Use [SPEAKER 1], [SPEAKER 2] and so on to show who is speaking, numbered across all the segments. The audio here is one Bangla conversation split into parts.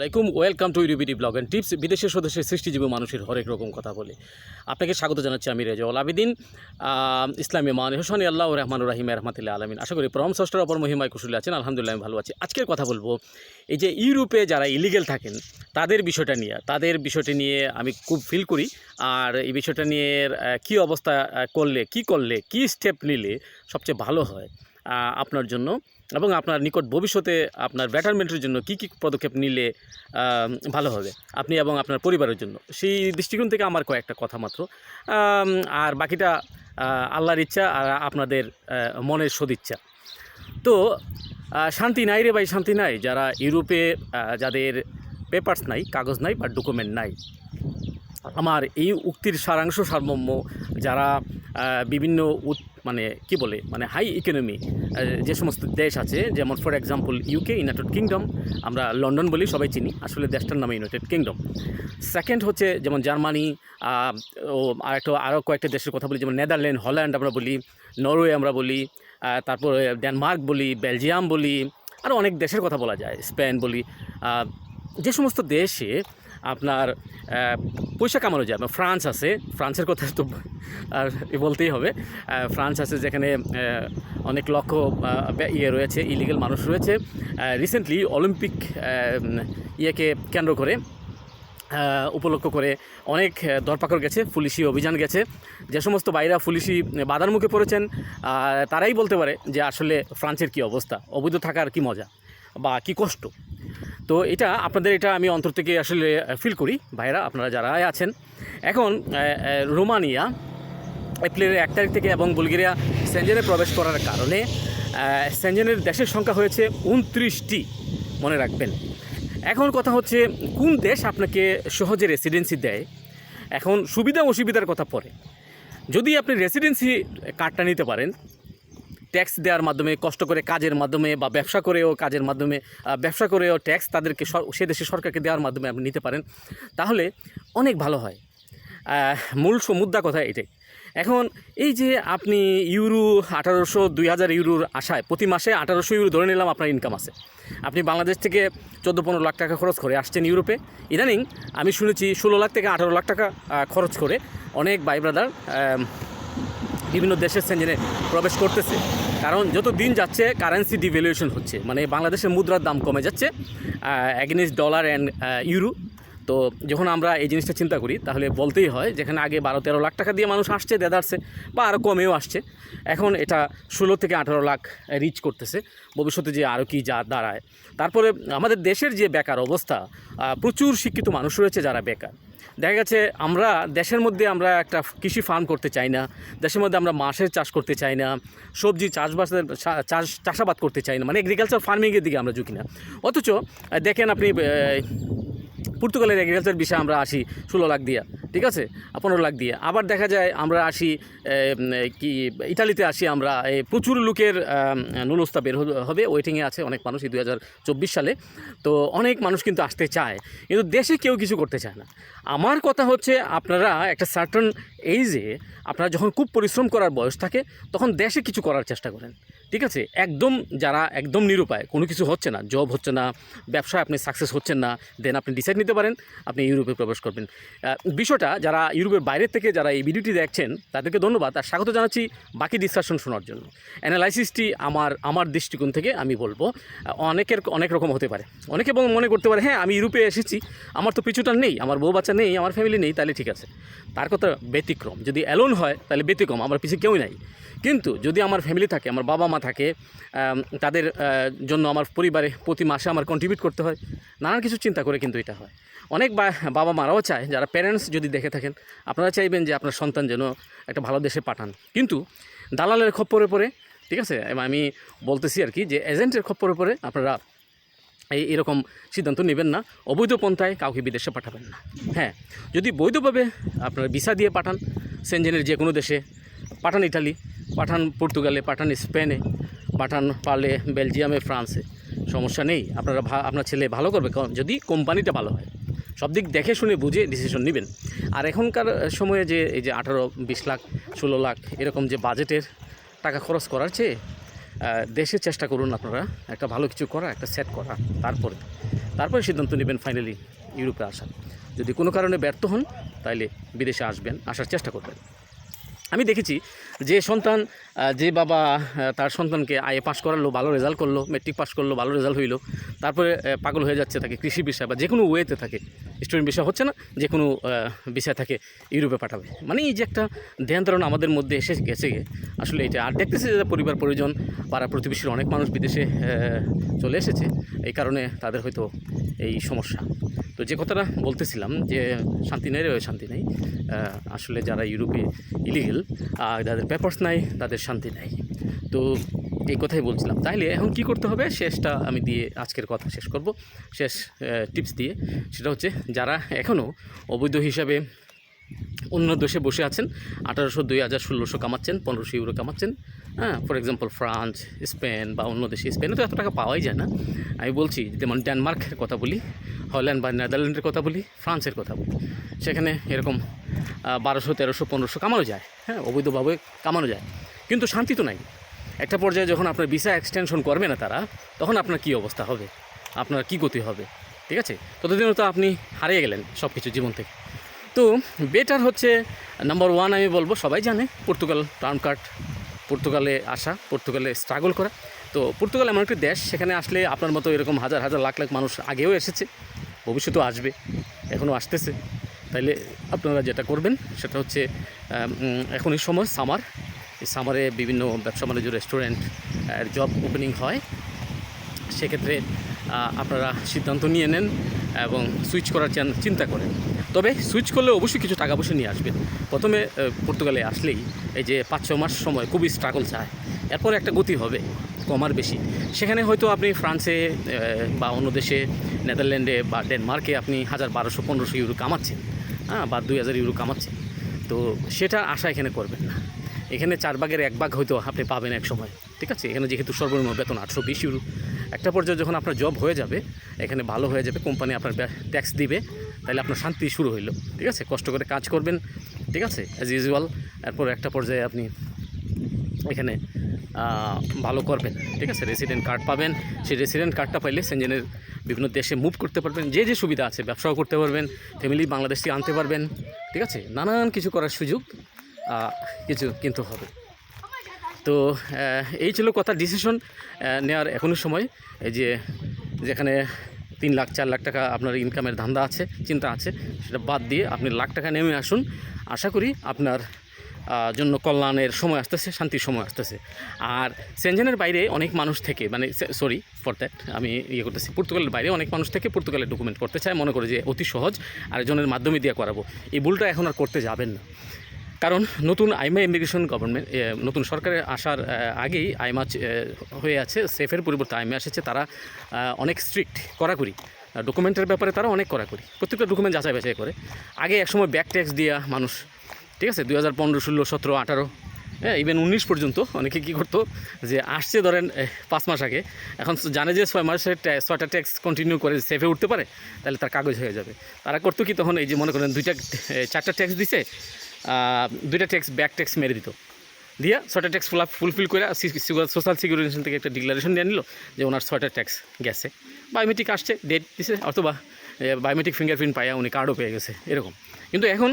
[SPEAKER 1] আলাইকুম। Welcome to UBD blog and tips বিদেশের সদস্যের সৃষ্টিজীবী মানুষের হরেক রকম কথা বলে। আপনাকে স্বাগত জানাচ্ছি আমি রেজাউল আবিদিন। ইসলামী মান হোসানি আল্লাহ রহমান রাহিম রহমাতুল্লাহ আলমিন। আশা করি পরম ষষ্ঠের অপর মহিমায় কুশলী আছেন। আলহামদুলিল্লাহ, আমি ভালো আছি। আজকের কথা বলব, এই যে ইউরোপে যারা ইলিগেল থাকেন, তাদের বিষয়টা নিয়ে। তাদের বিষয়টি নিয়ে আমি খুব ফিল করি। আর এই বিষয়টা নিয়ে কী অবস্থা করলে, কি করলে, কি স্টেপ নিলে সবচেয়ে ভালো হয়? আপনার জন্য এবং আপনার নিকট ভবিষ্যতে আপনার ব্যাটারমেন্টের জন্য কি কি পদক্ষেপ নিলে ভালো হবে আপনি এবং আপনার পরিবারের জন্য? সেই দৃষ্টিকোণ থেকে আমার কয়েকটা কথা মাত্র। আর বাকিটা আল্লাহর ইচ্ছা আর আপনাদের মনের সদিচ্ছা। তো শান্তি নাই রে ভাই, শান্তি নাই। যারা ইউরোপে যাদের পেপার্স নাই, কাগজ নাই বা ডকুমেন্ট নাই আমার এই উক্তির সারাংশ সারমর্ম যারা বিভিন্ন মানে কি বলে মানে হাই ইকোনমি যে সমস্ত দেশ আছে, যেমন for example UK United Kingdom আমরা লন্ডন বলি সবাই চিনি, আসলে দেশটার নামে ইউনাইটেড কিংডম সেকেন্ড হচ্ছে যেমন জার্মানি ও আর একটা আরও কয়েকটা দেশের কথা বলি, যেমন নেদারল্যান্ড হল্যান্ড আমরা বলি নরওয়ে আমরা বলি তারপরে ডেনমার্ক বলি বেলজিয়াম বলি আরও অনেক দেশের কথা বলা যায় স্পেন বলি যে সমস্ত দেশে আপনার পয়সা কামানো যায় ফ্রান্স আছে, ফ্রান্সের কথা তো আর বলতেই হবে। ফ্রান্স আছে যেখানে অনেক লক্ষ ইয়ে রয়েছে ইলিগেল মানুষ রয়েছে। রিসেন্টলি অলিম্পিক ইয়েকে কেন্দ্র করে উপলক্ষ করে অনেক দরপাকড় গেছে, পুলিশি অভিযান গেছে। যে সমস্ত বাইরা পুলিশি বাধার মুখে পড়েছেন তারাই বলতে পারে যে আসলে ফ্রান্সের কি অবস্থা, অবৈধ থাকার কি মজা বা কি কষ্ট। তো এটা আপনাদের এটা আমি অন্তর থেকে আসলে ফিল করি। ভাইরা আপনারা যারা আছেন, এখন রোমানিয়া, এপ্রিলের এক তারিখ থেকে এবং বুলগেরিয়া সেঞ্জেনে প্রবেশ করার কারণে সেঞ্জেনের দেশের সংখ্যা হয়েছে উনত্রিশটি, মনে রাখবেন। এখন কথা হচ্ছে, কোন দেশ আপনাকে সহজে রেসিডেন্সি দেয়? এখন সুবিধা অসুবিধার কথা পরে যদি আপনি রেসিডেন্সি কার্ডটা নিতে পারেন ট্যাক্স দেওয়ার মাধ্যমে, কষ্ট করে কাজের মাধ্যমে বা ব্যবসা করেও কাজের মাধ্যমে ব্যবসা করেও ট্যাক্স তাদেরকে সে দেশের সরকারকে দেওয়ার মাধ্যমে আপনি নিতে পারেন। তাহলে অনেক ভালো হয়। মূল মুদ্রা কথা এটাই। এখন এই যে আপনি ইউরো আঠারোশো, দুই হাজার ইউরোর আশায় প্রতি মাসে আঠারোশো ইউরো ধরে নিলাম আপনার ইনকাম আছে। আপনি বাংলাদেশ থেকে চোদ্দ, পনেরো লাখ টাকা খরচ করে আসছেন ইউরোপে। ইদানিং আমি শুনেছি ষোলো লাখ থেকে আঠারো লাখ টাকা খরচ করে অনেক ভাই ব্রাদার বিভিন্ন দেশের সেঞ্জেনে প্রবেশ করতেছে। কারণ যত দিন যাচ্ছে কারেন্সি ডিভ্যালুয়েশন হচ্ছে। মানে বাংলাদেশের মুদ্রার দাম কমে যাচ্ছে অ্যাগেনিস্ট ডলার অ্যান্ড ইউরো তো যখন আমরা এই জিনিসটা চিন্তা করি, তাহলে বলতেই হয়, যেখানে আগে বারো তেরো লাখ টাকা দিয়ে মানুষ আসছে দেদারছে বা আরও কমেও আসছে। এখন এটা ষোলো থেকে আঠারো লাখ রিচ করতেছে। ভবিষ্যতে যে আরও কি যা দাঁড়ায়। তারপরে আমাদের দেশের যে বেকার অবস্থা প্রচুর শিক্ষিত মানুষ রয়েছে যারা বেকার। দেখা গেছে আমরা দেশের মধ্যে আমরা একটা কৃষি ফার্ম করতে চাই না, দেশের মধ্যে আমরা মাছের চাষ করতে চাই না, সবজি চাষবাসের চাষ, চাষাবাদ করতে চাই না মানে এগ্রিকালচার ফার্মিংয়ের দিকে আমরা ঝুঁকি না। অথচ দেখেন আপনি পর্তুগালের এগ্রিকালচার বিষয়ে আমরা আসি ষোলো লাখ দিয়া, ঠিক আছে? পনেরো লাখ দিয়ে। আবার দেখা যায় আমরা আসি কি ইটালিতে আসি আমরা প্রচুর লোকের নুলস্তা বের হবে- ওয়েটিংয়ে আছে অনেক মানুষ এই দু সালে। তো অনেক মানুষ কিন্তু আসতে চায়, কিন্তু দেশে কেউ কিছু করতে চায় না। আমার কথা হচ্ছে আপনারা একটা সার্টন এইজে আপনারা যখন খুব পরিশ্রম করার বয়স থাকে, তখন দেশে কিছু করার চেষ্টা করেন। ঠিক আছে? একদম যারা একদম নিরুপায়, কোনো কিছু হচ্ছে না জব হচ্ছে না, ব্যবসায় আপনি সাকসেস হচ্ছেন না দেন আপনি ডিসাইড নিতে পারেন, আপনি ইউরোপে প্রবেশ করবেন। বিষয়টা যারা ইউরোপের বাইরের থেকে যারা এই ভিডিওটি দেখছেন, তাদেরকে ধন্যবাদ আর স্বাগত জানাচ্ছি বাকি ডিসকাশন শোনার জন্য। অ্যানালাইসিসটি আমার আমার দৃষ্টিকোণ থেকে আমি বলব অনেকের, অনেক রকম হতে পারে। অনেকে মনে করতে পারে হ্যাঁ আমি ইউরোপে এসেছি, আমার তো পিছুটার নেই, আমার বউ বাচ্চা নেই, আমার ফ্যামিলি নেই, তাহলে ঠিক আছে। তার কথা ব্যতিক্রম। যদি অ্যালোন হয়, তাহলে ব্যতিক্রম, আমার পিছিয়ে কেউই নাই। কিন্তু যদি আমার ফ্যামিলি থাকে, আমার বাবা মা থাকে তাদের জন্য আমার পরিবারে প্রতি মাসে আমার কন্ট্রিবিউট করতে হয়। নানান কিছু চিন্তা করে কিন্তু এটা হয়। অনেক বাবা মারাও চায়, যারা প্যারেন্টস যদি দেখে থাকেন, আপনারা চাইবেন যে আপনার সন্তান যেন একটা ভালো দেশে পাঠান। কিন্তু দালালের খপ্পরে পরে ঠিক আছে? আমি বলতেছি আর কি যে এজেন্টের খপ্পরে পরে আপনারা এই, এরকম সিদ্ধান্ত নেবেন না। অবৈধ পন্থায় কাউকে বিদেশে পাঠাবেন না। হ্যাঁ যদি বৈধভাবে আপনারা ভিসা দিয়ে পাঠান, সেনজেনের যে কোনো দেশে, পাঠান ইটালি। পাঠান পর্তুগালে, পাঠান স্পেনে, পাঠান পারলে বেলজিয়ামে, ফ্রান্সে। সমস্যা নেই, আপনারা আপনার ছেলে ভালো করবে যদি কোম্পানিটা ভালো হয়। সব দিক দেখে শুনে বুঝে ডিসিশন নেবেন। আর এখনকার সময়ে যে, এই যে আঠারো, বিশ লাখ, ষোলো লাখ, এরকম যে বাজেটের টাকা খরচ করার চেয়ে দেশের চেষ্টা করুন আপনারা একটা ভালো কিছু করা, একটা সেট করা, তারপরে। তারপরে সিদ্ধান্ত নেবেন ফাইনালি ইউরোপে আসা যদি কোনো কারণে ব্যর্থ হন তাহলে বিদেশে আসবেন, আসার চেষ্টা করবেন। আমি দেখেছি যে সন্তান যে বাবা তার সন্তানকে আয়ে পাস করালো, ভালো রেজাল্ট করল মেট্রিক পাস করল, ভালো রেজাল্ট হইল, তারপরে পাগল হয়ে যাচ্ছে তাকে কৃষি বিষয় বা যে কোনো ওয়েতে থাকে। স্টুডেন্ট বিষয় হচ্ছে না যে কোনো বিষয় থাকে ইউরোপে পাঠাবে। মানে এই যে একটা ধ্যান ধারণা আমাদের মধ্যে এসে গেছে, আসলে এটা আর দেখতেছি যে পরিবার, পরিজন, পাড়া প্রতিবেশীর অনেক মানুষ বিদেশে চলে এসেছে, এই কারণে তাদের হয়তো এই সমস্যা। তো যে কথাটা বলতেছিলাম যে শান্তি নেই রে, শান্তি নেই আসলে যারা ইউরোপে ইলিগেল আর যাদের পেপার্স নাই, তাদের শান্তি নাই। তো এই কথাই বলছিলাম। তাইলে এখন কি করতে হবে? শেষটা আমি দিয়ে আজকের কথা শেষ করব। শেষ টিপস দিয়ে। সেটা হচ্ছে, যারা এখনও অবৈধ হিসাবে অন্য দেশে বসে আছেন, আঠারোশো দুই হাজার ষোলোশো কামাচ্ছেন, পনেরোশো ইউরো কামাচ্ছেন হ্যাঁ ফর এক্সাম্পল ফ্রান্স স্পেন বা অন্য দেশে স্পেনে তো এত টাকা পাওয়াই যায় না। আমি বলছি, যেমন ডেনমার্কের কথা বলি, হল্যান্ড বা নেদারল্যান্ডের কথা বলি, ফ্রান্সের কথা বলি, সেখানে এরকম বারোশো, তেরোশো, পনেরোশো কামানো যায়। হ্যাঁ অবৈধভাবে কামানো যায়। কিন্তু শান্তি তো নাই। একটা পর্যায়ে যখন আপনার ভিসা এক্সটেনশন করবে না তারা, তখন আপনার কী অবস্থা হবে? আপনার কী গতি হবে? ঠিক আছে? ততদিনও তো আপনি হারিয়ে গেলেন সব কিছু জীবন থেকে। তো বেটার হচ্ছে নাম্বার ওয়ান আমি বলব, সবাই জানে পর্তুগাল টার্ম কার্ড পর্তুগালে আসা, পর্তুগালে স্ট্রাগল করা। তো পর্তুগাল এমন একটি দেশ, সেখানে আসলে আপনার মতো এরকম হাজার হাজার, লাখ লাখ মানুষ আগেও এসেছে, ভবিষ্যতেও আসবে, এখনও আসতেছে। তাইলে আপনারা যেটা করবেন, সেটা হচ্ছে এখন এই সময় সামার এই সামারে বিভিন্ন ব্যবসা বাণিজ্য রেস্টুরেন্ট জব ওপেনিং হয়। সেক্ষেত্রে আপনারা সিদ্ধান্ত নিয়ে নেন এবং সুইচ করার চান- চিন্তা করেন। তবে সুইচ করলে অবশ্যই কিছু টাকা পয়সা নিয়ে আসবেন। প্রথমে পর্তুগালে আসলেই এই যে পাঁচ ছ মাস সময় খুবই স্ট্রাগল চায়। এরপর একটা গতি হবে কমার বেশি। সেখানে হয়তো আপনি ফ্রান্সে বা অন্য দেশে, নেদারল্যান্ডে বা ডেনমার্কে আপনি হাজার বারোশো, পনেরোশো ইউরো কামাচ্ছেন। হ্যাঁ বা দুই হাজার ইউরো কামাচ্ছেন। তো সেটা আশা এখানে করবেন না। এখানে চার ভাগের এক ভাগ হয়তো আপনি পাবেন এক সময়। ঠিক আছে? এখানে যেহেতু সর্বনিম্ন বেতন আটশো বিশ ইউরো। একটা পর্যায়ে যখন আপনার জব হয়ে যাবে, এখানে ভালো হয়ে যাবে কোম্পানি আপনার ট্যাক্স দিবে, তাহলে আপনার শান্তি শুরু হইল, ঠিক আছে? কষ্ট করে কাজ করবেন, ঠিক আছে? অ্যাজ ইউজুয়াল এরপর একটা পর্যায়ে আপনি এখানে ভালো করবেন, ঠিক আছে? রেসিডেন্ট কার্ড পাবেন, সেই রেসিডেন্ট কার্ডটা পাইলে সেঞ্জেনের বিভিন্ন দেশে মুভ করতে পারবেন, যে যে সুবিধা আছে, ব্যবসাও করতে পারবেন ফ্যামিলি বাংলাদেশ থেকে আনতে পারবেন, ঠিক আছে? নানান কিছু করার সুযোগ কিছু কিন্তু হবে। তো এই ছিল কথা ডিসিশন নেওয়ার এখনও সময়। এই যে, যেখানে তিন লাখ, চার লাখ টাকা আপনার ইনকামের ধান্দা আছে, চিন্তা আছে, সেটা বাদ দিয়ে আপনি লাখ টাকা নেমে আসুন। আশা করি আপনার জন্য কল্যাণের সময় আসতেছে, শান্তির সময় আসতেছে। আর সেনজেনের বাইরে অনেক মানুষ থেকে মানে সরি ফর দ্যাট আমি ইয়ে করতেছি, পর্তুগালের বাইরে অনেক মানুষ থেকে পর্তুগালে ডকুমেন্ট করতে চায়, মনে করে যে অতি সহজ, আরেকজনের মাধ্যমে দিয়ে করাবো। এই ভুলটা এখন আর করতে যাবেন না। কারণ নতুন আইমা ইমিগ্রেশন গভর্নমেন্ট নতুন সরকারের আসার আগেই আইমা হয়ে আছে, সেফের পরিবর্তে আইমা এসেছে, তারা অনেক স্ট্রিক্ট কড়াকড়ি ডকুমেন্টের ব্যাপারে তারা অনেক কড়াকড়ি, প্রত্যেকটা ডকুমেন্ট যাচাই বাছাই করে। আগে একসময় ব্যাক ট্যাক্স দিয়া মানুষ, ঠিক আছে, দুই হাজার পনেরো, ষোলো, সতেরো, আঠারো হ্যাঁ ইভেন উনিশ পর্যন্ত অনেকে কী করতো, যে আসছে ধরেন পাঁচ মাস আগে, এখন জানে যে ছয় মাসের ছয়টা ট্যাক্স কন্টিনিউ করে সেফে উঠতে পারে, তাহলে তার কাগজ হয়ে যাবে। তারা করতো কি তখন, এই যে মনে করেন দুইটা চারটা ট্যাক্স দিছে দুইটা ট্যাক্স ব্যাক ট্যাক্স মেরে দিত। দিয়া ছয়টা ট্যাক্স ফুল ফুলফিল করে সোশ্যাল সিকিউরিটেশন থেকে একটা ডিক্লারেশন নিয়ে নিল যে ওনার ছয়টা ট্যাক্স গেছে। বায়োমেট্রিক আসছে ডেট দিছে, অথবা বায়োমেট্রিক ফিঙ্গারপ্রিন্ট পাইয়া উনি কার্ডও পেয়ে গেছে, এরকম। কিন্তু এখন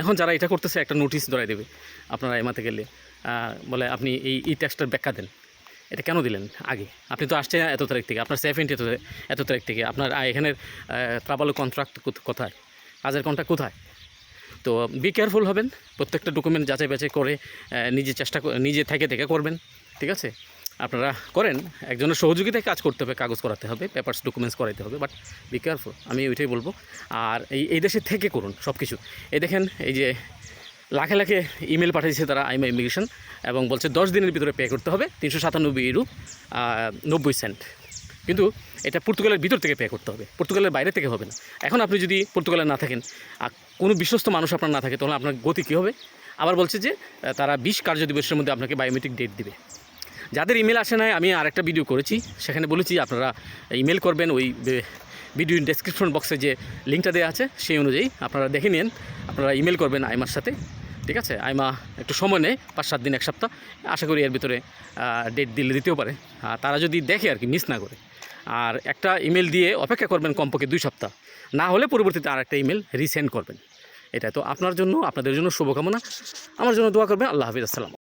[SPEAKER 1] এখন যারা এটা করতেছে, একটা নোটিশ ধরাই দেবে আপনারা এমাতে গেলে। বলে, আপনি এই এই ট্যাক্সটার ব্যাখ্যা দেন। এটা কেন দিলেন আগে? আপনি তো আসছেন এত তারিখ থেকে, আপনার সেফ এত এত তারিখ থেকে, আপনার এখানের ট্রাভেল কন্ট্রাক্ট কোথায়? কাজের কন্ট্রাক্ট কোথায়? তো বি কেয়ারফুল হবেন। প্রত্যেকটা ডকুমেন্ট যাচাই বাছাই করে নিজে চেষ্টা নিজে থেকে থেকে করবেন, ঠিক আছে? আপনারা করেন, একজনের সহযোগিতায় কাজ করতে হবে, কাগজ করাতে হবে পেপারস ডকুমেন্টস করাতে হবে বাট বি কেয়ারফুল আমি ওইটাই বলব। আর এই এই দেশে থেকে করুন সব কিছু এই দেখেন, এই যে লাখে লাখে ইমেল পাঠিয়েছে তারা আইমা ইমিগ্রেশন এবং বলছে দশ দিনের ভিতরে পে করতে হবে, তিনশো সাতানব্বই ইউরো নব্বই সেন্ট কিন্তু এটা পর্তুগালের ভিতর থেকে পে করতে হবে। পর্তুগালের বাইরে থেকে হবে না। এখন আপনি যদি পর্তুগালে না থাকেন, আর কোনো বিশ্বস্ত মানুষ আপনার না থাকে, তাহলে আপনার গতি কী হবে? আবার বলছে যে তারা বিশ কার্য দিবসের মধ্যে আপনাকে বায়োমেট্রিক ডেট দিবে। যাদের ইমেল আসে নাই, আমি আরেকটা ভিডিও করেছি। সেখানে বলেছি, আপনারা ইমেল করবেন ওই ভিডিও ডেসক্রিপশন বক্সে যে লিঙ্কটা দেওয়া আছে, সেই অনুযায়ী আপনারা দেখে নিন। আপনারা ইমেল করবেন আইমার সাথে। ঠিক আছে? আইমা একটু সময় নেয়, পাঁচ সাত দিন, এক সপ্তাহ। আশা করি এর ভিতরে ডেট দিলে দিতেও পারে। আর তারা যদি দেখে আর কি মিস না করে। আর একটা ইমেল দিয়ে অপেক্ষা করবেন কমপক্ষে দুই সপ্তাহ। না হলে পরবর্তীতে আর একটা ইমেল রিসেন্ড করবেন। এটা তো আপনার জন্য, আপনাদের জন্য শুভকামনা। আমার জন্য দোয়া করবেন। আল্লাহ হাফিজ। আসসালাম